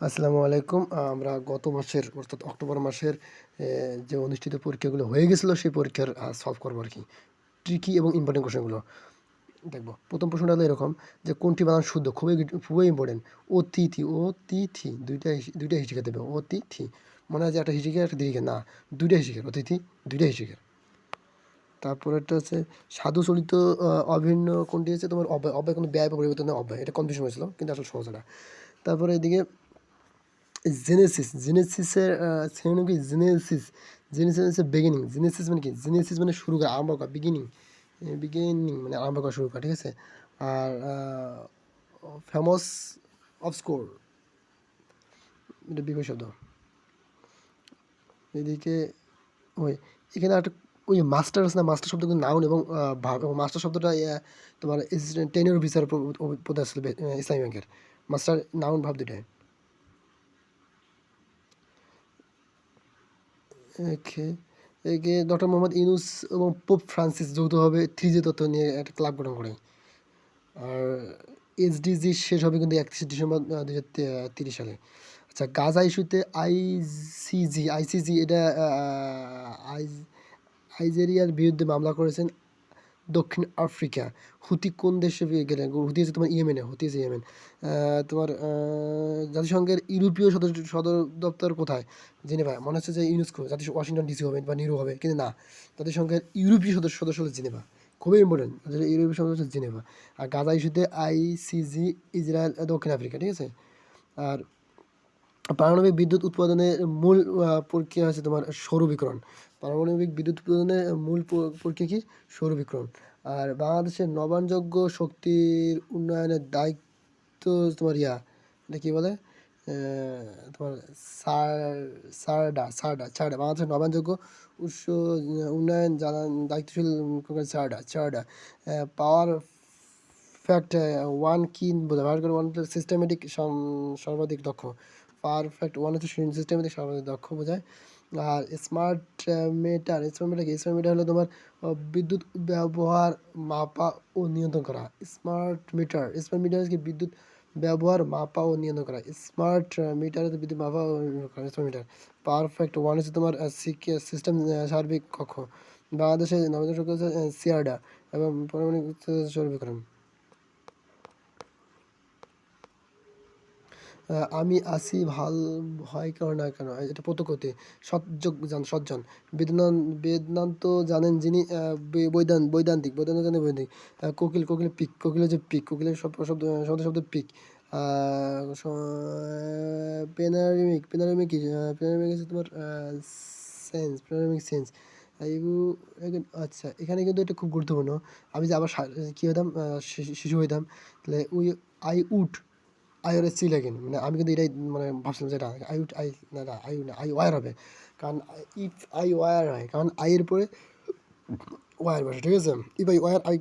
আসসালামু আলাইকুম। আমরা গত মাসের, অর্থাৎ অক্টোবর মাসের যে অনুষ্ঠিত পরীক্ষাগুলো হয়ে গেছিল, সেই পরীক্ষার সলভ করব আর কি। ট্রিকি এবং ইম্পর্টেন্ট কোশ্চেনগুলো দেখব। প্রথম প্রশ্নটা হলো এরকম যে, কোনটি বানান শুদ্ধ? খুবই খুবই ইম্পর্টেন্ট অতিথি অতিথি দুইটা দুইটা হিসিকে দেবে। অতিথি। মনে হয় যে একটা হিসিকে, একটা দিকে না দুইটা হিসিকের। অতিথি দুইটা হিসিকের। তারপর একটা হচ্ছে, সাধু চলিত অভিন্ন কোনটি হচ্ছে? তোমার অব্যয় অব্যয় কোনো ব্যয় বা পরিবর্তনের অব্যয়। এটা কনফিউশন হয়েছিল, কিন্তু আসলে সহজ এটা। তারপরে এদিকে জেনেসিস জেনেসিসের সেখানে কি জেনেসিস জেনেসিস হচ্ছে বিগিনিং জেনেসিস মানে কি? জেনেসিস মানে শুরু করা, আরম্ভ করা বিগিনিং বিগিনিং মানে আরম্ভ করা, শুরু করা, ঠিক আছে? আর ফেমাস অফ স্কোর এটা বিপরীত শব্দ। এদিকে, ওই, এখানে একটা, ওই মাস্টার আছে না মাস্টার শব্দ কিন্তু নাউন এবং ভাব, এবং মাস্টার শব্দটা তোমার টেনের পদে আসলে ইসলামী ব্যাংকের। মাস্টার নাউন ভাব দুটাই ওকে একে ডক্টর মোহাম্মদ ইউনুস এবং পোপ ফ্রান্সিস যৌথভাবে থ্রি জি তত্ত্ব নিয়ে একটা ক্লাব গঠন করে। আর এইচডিজি শেষ হবে কিন্তু একত্রিশে ডিসেম্বর দু হাজার তিরিশ সালে। আচ্ছা গাজা ইস্যুতে আইসিজি আইসিজি এটা আই, আইজেরিয়ার বিরুদ্ধে মামলা করেছেন দক্ষিণ আফ্রিকা। হুতি কোন দেশে গেলে হুতি হচ্ছে তোমার ইয়েমেনে, হুতি হচ্ছে ইয়েমেন। তোমার জাতিসংঘের ইউরোপীয় সদর সদর দপ্তর কোথায়? জেনেভা। মনে হচ্ছে যে ইউনেস্কো জাতি ওয়াশিংটন ডিসি হবে বা নিরু হবে, কিন্তু না। জাতিসংঘের ইউরোপীয় সদস্য সদস্য হলো জেনেভা। খুবই ইম্পর্টেন্ট ইউরোপীয় সদস্য হচ্ছে জেনেভা। আর গাজা ইস্যুতে আইসিজি ইসরায়েল দক্ষিণ আফ্রিকা, ঠিক আছে? আর পারমাণবিক বিদ্যুৎ উৎপাদনের মূল প্রক্রিয়া হচ্ছে তোমার সৌরবিকরণ পারমাণবিক বিদ্যুৎ উৎপাদনের মূল প্রক্রিয়া কি? সৌরবিকরণ আর বাংলাদেশের নবায়নযোগ্য শক্তির উন্নয়নের দায়িত্ব তোমার ইয়া, এটা কী বলে? তোমার সার, সারডা সারডা সারডা। বাংলাদেশের নবায়নযোগ্য উৎস, উন্নয়ন জানা দায়িত্বশীল সারডা সারডা। পাওয়ার ফ্যাক্ট ওয়ান কিন কি ব্যবহার করে ওয়ান সিস্টেমেটিক সর্বাধিক দক্ষ। পাওয়ার ফ্যাক্ট ওয়ান হচ্ছে সিস্টেমেটিক সর্বাধিক দক্ষ বোঝায়। আর স্মার্ট মিটার স্মার্ট মিটার কি? স্মার্ট মিটার হলো তোমার বিদ্যুৎ ব্যবহার মাপা ও নিয়ন্ত্রণ করা। স্মার্ট মিটার স্মার্ট মিটার কি? বিদ্যুৎ ব্যবহার মাপা ও নিয়ন্ত্রণ করা। স্মার্ট মিটার বিদ্যুৎ মাপা ও স্মার্ট মিটার পারফেক্ট ওয়ান হচ্ছে তোমার সিস্টেম সার্বিক কক্ষ। বাংলাদেশে নবজাত সিয়ারডা এবং পারমাণবিক সর্বীকরণ আমি আসি ভালো, হয় কেন না কেন এটা প্রত্যক্ষতে, সৎযোগ জান, সজ্জন। বেদনান, বেদান্ত জানেন যিনি বৈদান, বৈদান্তিক, বেদান্ত জানেন বৈদান্তিক। কোকিল কোকিল পিক, কোকিল হচ্ছে পিক কোকিলের শব্দ শব্দ শব্দ শব্দ পিক। পেনারিমিক পেনারিমিক কি পেনারিমিক হচ্ছে তোমার সেন্স, পেনারিমিক সেন্স। আচ্ছা এখানে কিন্তু এটা খুব গুরুত্বপূর্ণ। আমি যে আবার কী হতাম শিশু হইতাম, তাহলে we I would I are C লাগেন। মানে আমি কিন্তু এটাই মানে ভাবছিলাম যে এটা আই আই না না আই না আই ওয়ার হবে। কারণ ইফ আই ওয়ার হয়, কারণ আই এর পরে ওয়ার বসে, ঠিক আছে? If I were I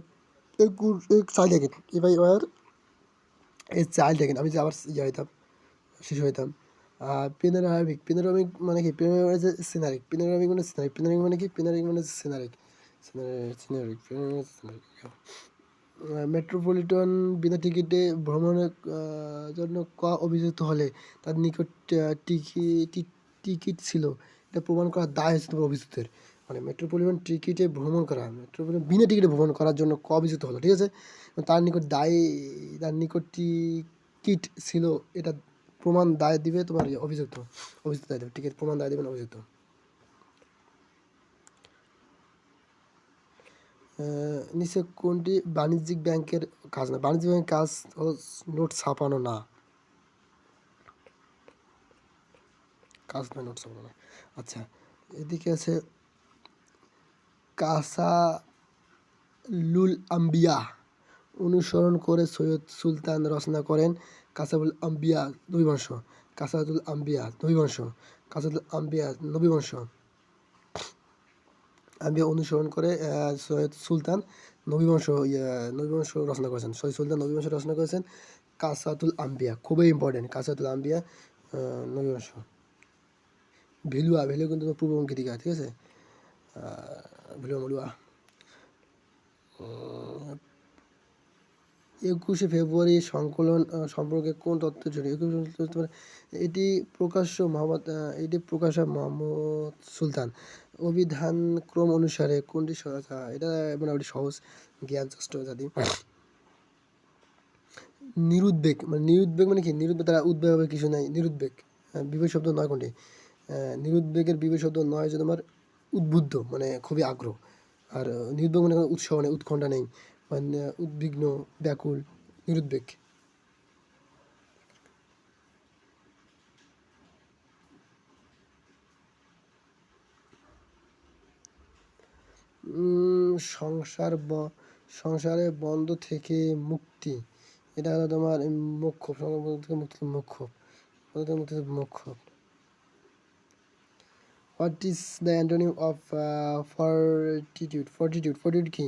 child লাগেন ইফ আই ওয়ার এই চাইল্ড লাগেন আমি যে আবার ইয়ে হইতাম শিশু হইতাম। পিনারামিক পিনারামিক মানে কি? মানে যে সিনারিক পিনারামিক মানে সিনারিক পিনারিক মানে কি? পিনারিক মানে সিনারিক সিনারিক সিনারিক মেট্রোপলিটন বিনা টিকিটে ভ্রমণের জন্য ক অভিযুক্ত হলে তার নিকট টিকিট টিকিট ছিল। এটা প্রমাণ করার দায় তোমার অভিযুক্তের। মানে মেট্রোপলিটন টিকিটে ভ্রমণ করা, মেট্রোপলিটন বিনা টিকিটে ভ্রমণ করার জন্য ক অভিযুক্ত হলো, ঠিক আছে? তার নিকট দায়, তার নিকট টিকিট ছিল, এটা প্রমাণ দায় দিবে তোমার অভিযুক্ত অভিযুক্ত দায় দেবে, টিকিট প্রমাণ দায় দেবেন অভিযুক্ত। নিচে কোনটি বাণিজ্যিক ব্যাংকের কাজ না? বাণিজ্যিক ব্যাংকের কাজ নোট ছাপানো না। কাজ না, নোট ছাপানো না। আচ্ছা এদিকে আছে কাসা লুল আম্বিয়া। অনুসরণ করে সৈয়দ সুলতান রচনা করেন কাসাবুল আম্বিয়া নবীবংশ। কাসাদুল আম্বিয়া নবীবংশ। কাসাদুল আম্বিয়া নবীবংশ। আম্বিয়া অনুসরণ করে সৈয়দ সুলতান নবীবংশ নবীবংশ রচনা করেছেন। সৈয়দ সুলতান নবীবংশ রচনা করেছেন কাসাতুল আম্বিয়া। খুবই ইম্পর্টেন্ট কাসাতুল আম্বিয়া নবীবংশ ভেলুয়া ভেলুয়া কিন্তু পূর্ববঙ্গী ঠিক আছে? ভেলুয়া, মলুয়া। একুশে ফেব্রুয়ারি সংকলন সম্পর্কে কোন তথ্য জড়িয়ে একুশে এটি প্রকাশ্য মোহাম্মদ এটি প্রকাশ্য মোহাম্মদ সুলতান। অভিধান ক্রম অনুসারে কোনটি আহ, এটা মোটামুটি সহজ জ্ঞান চষ্ট জাতি। নিরুদ্বেগ মানে নিরুদ্বেগ মানে কি? নিরুদ্বেগ তারা উদ্বেগ হবে কিছু নাই। নিরুদ্বেগ বিবেক শব্দ নয় কোনটি? নিরুদ্বেগের বিবেক শব্দ নয় যে তোমার উদ্বুদ্ধ মানে খুবই আগ্রহ। আর নিরুদ্বেগ মানে কোনো উৎসাহ নেই উৎকণ্ঠা নেই। মানে উদ্বিগ্ন ব্যাকুল নিরুদ্বেগ। সংসার ব- সংসারে বন্ধ থেকে মুক্তি। এটা হলো তোমার মোক্ষ মোক্ষ। মোক্ষ। What is the antonym of fortitude fortitude fortitude কি?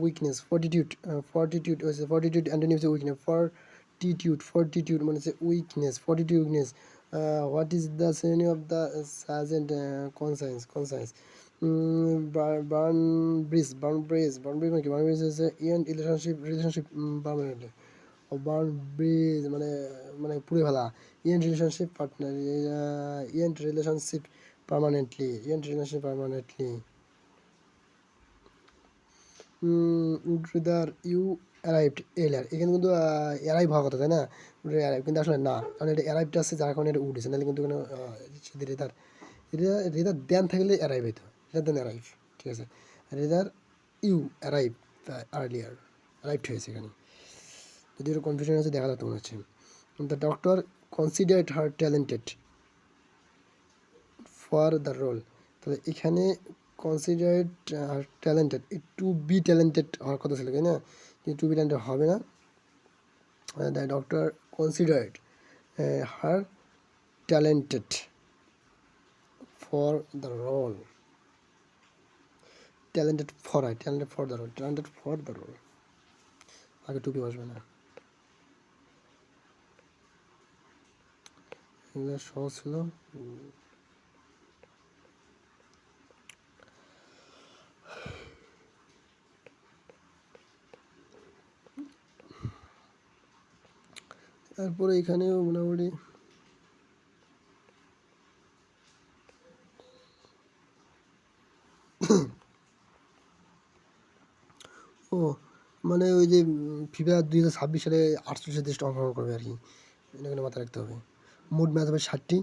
উইকনেস ফর্টিটিউড ফর্টিটিউড হচ্ছে ফর্টিটিউড অ্যান্টোনিম হচ্ছে উইকনেস ফর্টিটিউড ফর্টিটিউড মানে হচ্ছে weakness fortitude weakness what is the শ্রেণি of the sergeant conscience conscience burn bridge burn bridge burn bridge মানে কি? বার্ন ব্রিজ হচ্ছে end relationship relationship permanently burn bridge মানে মানে পুড়ে ফেলা। End relationship partner end relationship permanently end relationship permanently would rather you arrived earlier এখানে কিন্তু arrive হওয়ার কথা, তাই না? অ্যারাইভ কিন্তু আসলে না। কারণ এটা অ্যারাইভটা আছে যার কারণে এটা উঠেছে। নাহলে কিন্তু কোনো রেদার রেদার দেন থাকলে অ্যারাইভ হইতো। দেন অ্যারাইভ ঠিক আছে? Rather you arrive earlier arrived হয়েছে এখানে। যদি ওর কনফিউশন আছে, দেখা যাচ্ছে মনে হচ্ছে। The doctor considered her talented for the role তাহলে এখানে considered talented to be talented হওয়ার কথা ছিল, তাই না? কিন্তু টু বি ট্যালেন্টেড হবে না the doctor considered her talented for the role talented for I talented for the role talented for the role আগে টুপি বসবে না। এগুলো সহজ ছিল। তারপরে এখানেও মোটামুটি ও মানে ওই যে ফিফা দুই হাজার ছাব্বিশ সালে আটচল্লিশ দেশটা অংশগ্রহণ করবে আর কি। কিন্তু মাথায় রাখতে হবে। মোট ম্যাচ হবে ষাটটি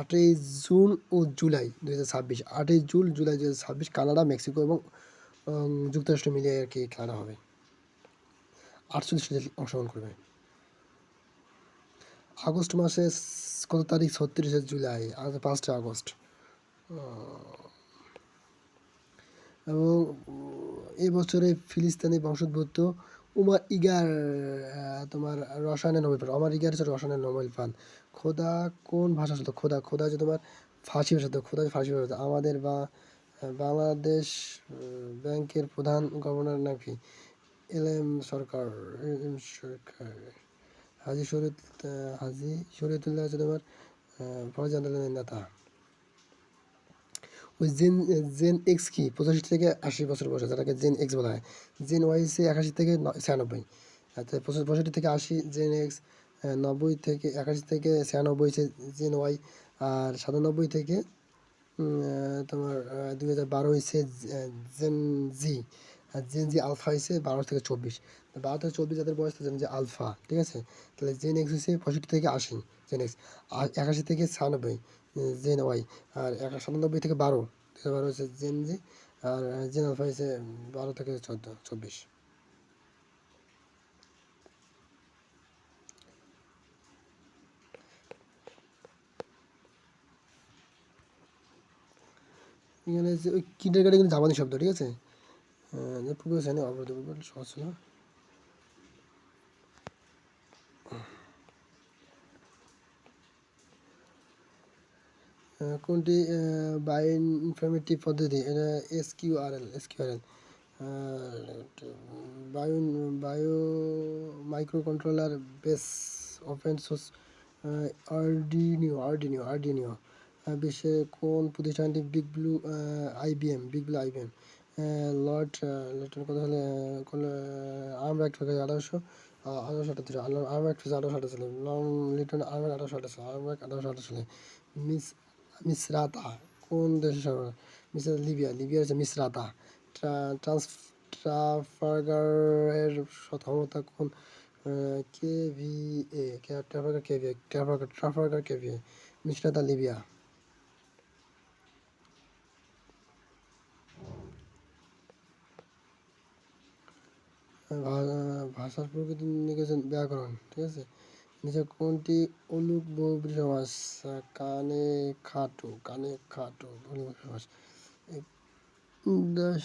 আটই জুন ও জুলাই দুই হাজার ছাব্বিশ, আটই জুন, জুলাই দু হাজার ছাব্বিশ কানাডা, মেক্সিকো এবং যুক্তরাষ্ট্র মিলিয়ে আর কি খেলা হবে। আটচল্লিশ দেশ অংশগ্রহণ করবে। আগস্ট মাসে কত তারিখ? ছত্রিশে জুলাই পাঁচটা আগস্ট। এবং এই বছরে ফিলিস্তিনি বংশোদ্ভূত উমার ইগার তোমার রসায়নের নোবেল পান। আমার ইগার হচ্ছে রসায়নের নোবেল পান। খোদা কোন ভাষা ছিল খোদা খোদা হচ্ছে তোমার ফার্সি ভাষা। তো খোদা ফার্সি ভাষা। আমাদের বা বাংলাদেশ ব্যাংকের প্রধান গভর্নর নাকি? L M Sarkar L M Sarkar. Haji আহ, হাজি শরীয়তুল্লাহ হচ্ছে তোমার ফরজ আন্দোলনের নেতা। ওই জেন জেন এক্স কি? পঁচাশি থেকে আশি বছর বয়সে যেটাকে জেন এক্স বলা হয়। জেন ওয়াই সে একাশি থেকে ছিয়ানব্বই। পঁচাশি পঁয়ষট্টি থেকে আশি জেন এক্স নব্বই থেকে, একাশি থেকে ছিয়ানব্বই হচ্ছে জেন ওয়াই আর সাতানব্বই থেকে তোমার দুই হাজার বারো হয়েছে জেন জি আর জেন জি আলফা হয়েছে বারো থেকে চব্বিশ। বারো থেকে চব্বিশ যাদের বয়স জেন জি আলফা, ঠিক আছে? তাহলে জেন এক্স হচ্ছে পঁয়ষট্টি থেকে আশি জেন এক্স আর একাশি থেকে ছিয়ানব্বই। জেন ওয়াই আর এক সাতানব্বই থেকে বারো। বারো হচ্ছে জেন জি আর জেন আলফা হচ্ছে বারো থেকে চোদ্দ, চব্বিশ। এখানে কিন্ডার গার্ডেন কিন্তু জাপানি শব্দ, ঠিক আছে? পূর্ব শ্রেণি অবরোধ সহজ ছিল। কোনটি বায়ো ইনফরমেটিভ পদ্ধতি? এটা S Q R L S Q R L bio bio microcontroller base open source Arduino Arduino Arduino. বিশ্বের কোন প্রতিষ্ঠানটি Big Blue IBM Big Blue IBM Lord Lytton কথা হলে আর্ম অ্যাক্ট হয়েছে আঠারোশো আঠারোশো আঠাশ আর্ম অ্যাক্ট হয়েছে আঠারোশো আঠাশ লং লিটন আর্ম অ্যাক্ট আঠারোশো আঠাশ আর্ম অ্যাক্ট আঠারোশো আঠাশ মিস মিসরাতা কোন দেশের সরকার মিস লিবিয়া লিবিয়া হচ্ছে মিসরাতা ট্রান্স ট্রাফার্গারের ক্ষমতা কোন K V A Trafalgar K V A Trafalgar Trafalgar K V A Misrata Libya ভাষার প্রকৃতি লিখেছেন ব্যাকরণ ঠিক আছে নিচে কোনটি অলুক বহুব্রী কানে খাটো কানে খাটো বহুব্রী সমাস দশ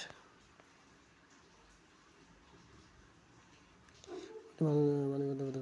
মানে বলতে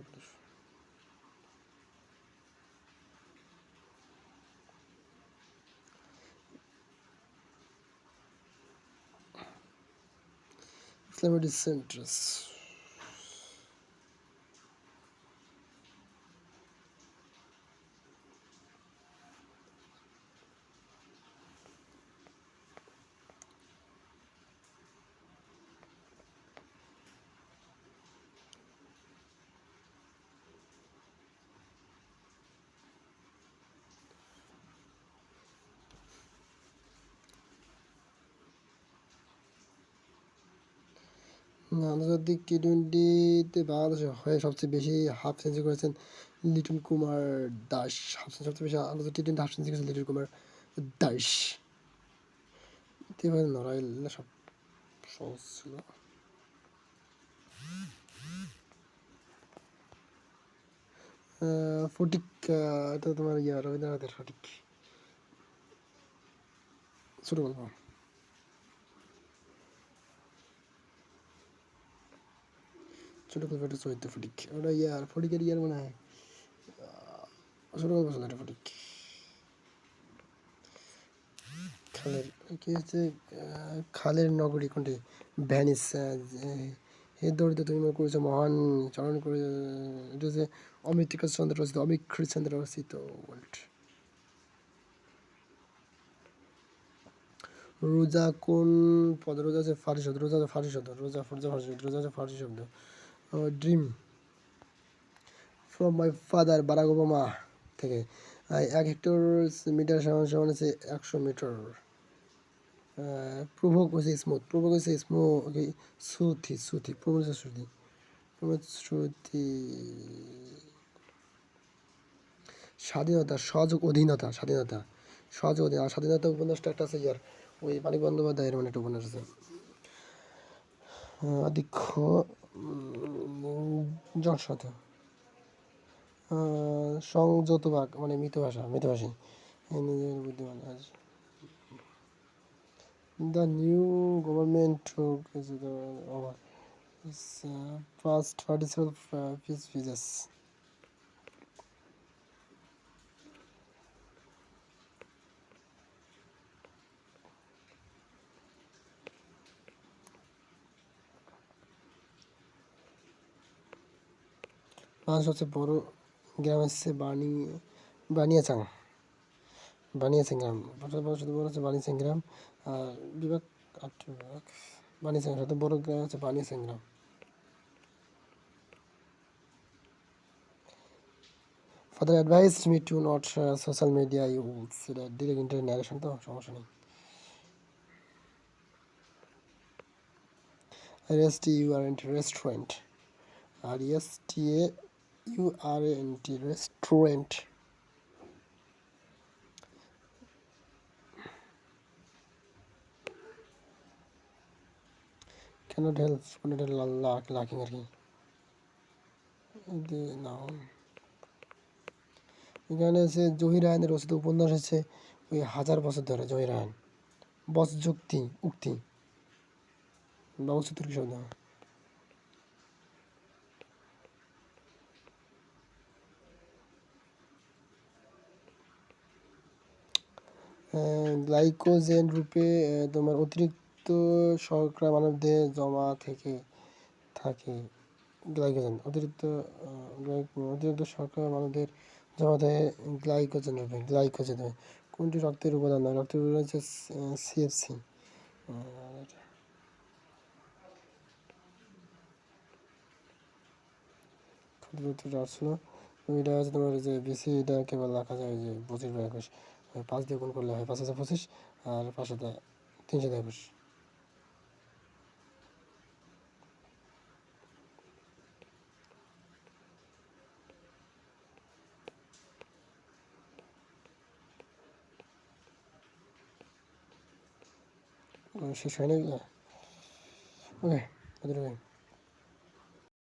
আন্তর্জাতিক টি টোয়েন্টিতে বাংলাদেশের হয়ে সবচেয়ে বেশি হাফ সেঞ্চুরি করেছেন লিটন কুমার দাস। হাফ সেঞ্চুরি সবচেয়ে বেশি আন্তর্জাতিক টি টোয়েন্টি হাফ সেঞ্চুরি করেছেন লিটন কুমার দাস। এবার লড়াই সব সহজ ছিল। ফটিক এটা তোমার ইয়া, রবীন্দ্রনাথের ফটিক। ছোট গল্প। ছোট গল্প ফটিক। ওটা ইয়ার ফটিকের ইয়ার মনে হয় আহ, ছোট গল্প ছিল ফটিক। খালের কি হচ্ছে খালের নগরী কোনটি? ভ্যানিস হে দরিদ্র তুমি মনে করেছ মহান চরণ করে এটা হচ্ছে অমৃতিকা চন্দ্র রচিত অমিকৃত চন্দ্র রচিত ওয়ার্ল্ড রোজা কোন পদ? রোজা আছে ফার্সি শব্দ রোজা ফার্সি শব্দ রোজা ফরজা ফার্সি শব্দ রোজা আছে ফার্সি শব্দ। Dream from my father Barack Obama থেকে। এক হেক্টর মিটার সমান সমান হচ্ছে একশো মিটার প্রভোগ হচ্ছে স্মুথ প্রভোগ হচ্ছে স্মো সুথি সুথি প্রভোগ শ্রুতি প্রভোগ শ্রুতি। স্বাধীনতা সহযোগ অধীনতা স্বাধীনতা। সহযোগ অধীন আর স্বাধীনতা উপন্যাসটা একটা আছে ইয়ার ওই মানিক বন্দ্যোপাধ্যায়ের মানে একটা উপন্যাস আছে। আহ, আদিক্ষ সংযত বাক মানে মৃত ভাষা মৃতভাষী নিজের বুদ্ধিমান আজ the new government took the over its uh, past 47 uh, peace visas. Bangladesh সবচেয়ে বড় গ্রাম হচ্ছে বানি বানিয়াচাং বানিয়াচাং গ্রাম। সবচেয়ে বড় হচ্ছে বানিয়াচাং গ্রাম আর বিভাগ আটটি বিভাগ বানিয়াচাং সবচেয়ে বড় গ্রাম হচ্ছে বানিয়াচাং গ্রাম। Advised me to not uh, social media use এটা ডিরেক্ট ইন্টারনেট ন্যারেশন তো সমস্যা নেই। R S T U R T restaurant R S T A U R N T restaurant cannot help কোনটা লাক লাকিং আর কি এতে নাও এখানে আছে জহির রায়নের রচিত উপন্যাস হচ্ছে ওই হাজার বছর ধরে জহির রায়ন বস যুক্তি, উক্তি। বা উচিত শব্দ? গ্লাইকোজেন রূপে তোমার অতিরিক্ত শর্করা মানব দেহে জমা থেকে থাকে। গ্লাইকোজেন অতিরিক্ত অতিরিক্ত শর্করা মানবদের জমা দেহে গ্লাইকোজেন রূপে গ্লাইকোজেন কোনটি রক্তের উপাদান নয়? রক্তের উপাদান হচ্ছে সিএফসি ক্ষুদ্র আসলো এটা হচ্ছে তোমার যে বেশি এটাকে রাখা যায় যে বছর একুশ পাঁচ দিয়ে গুণ করলে হয় পাঁচ হাজার পঁচিশ, আর পাঁচ হাজার তিনশো একুশ। শেষ হয় না। ওকে ওকে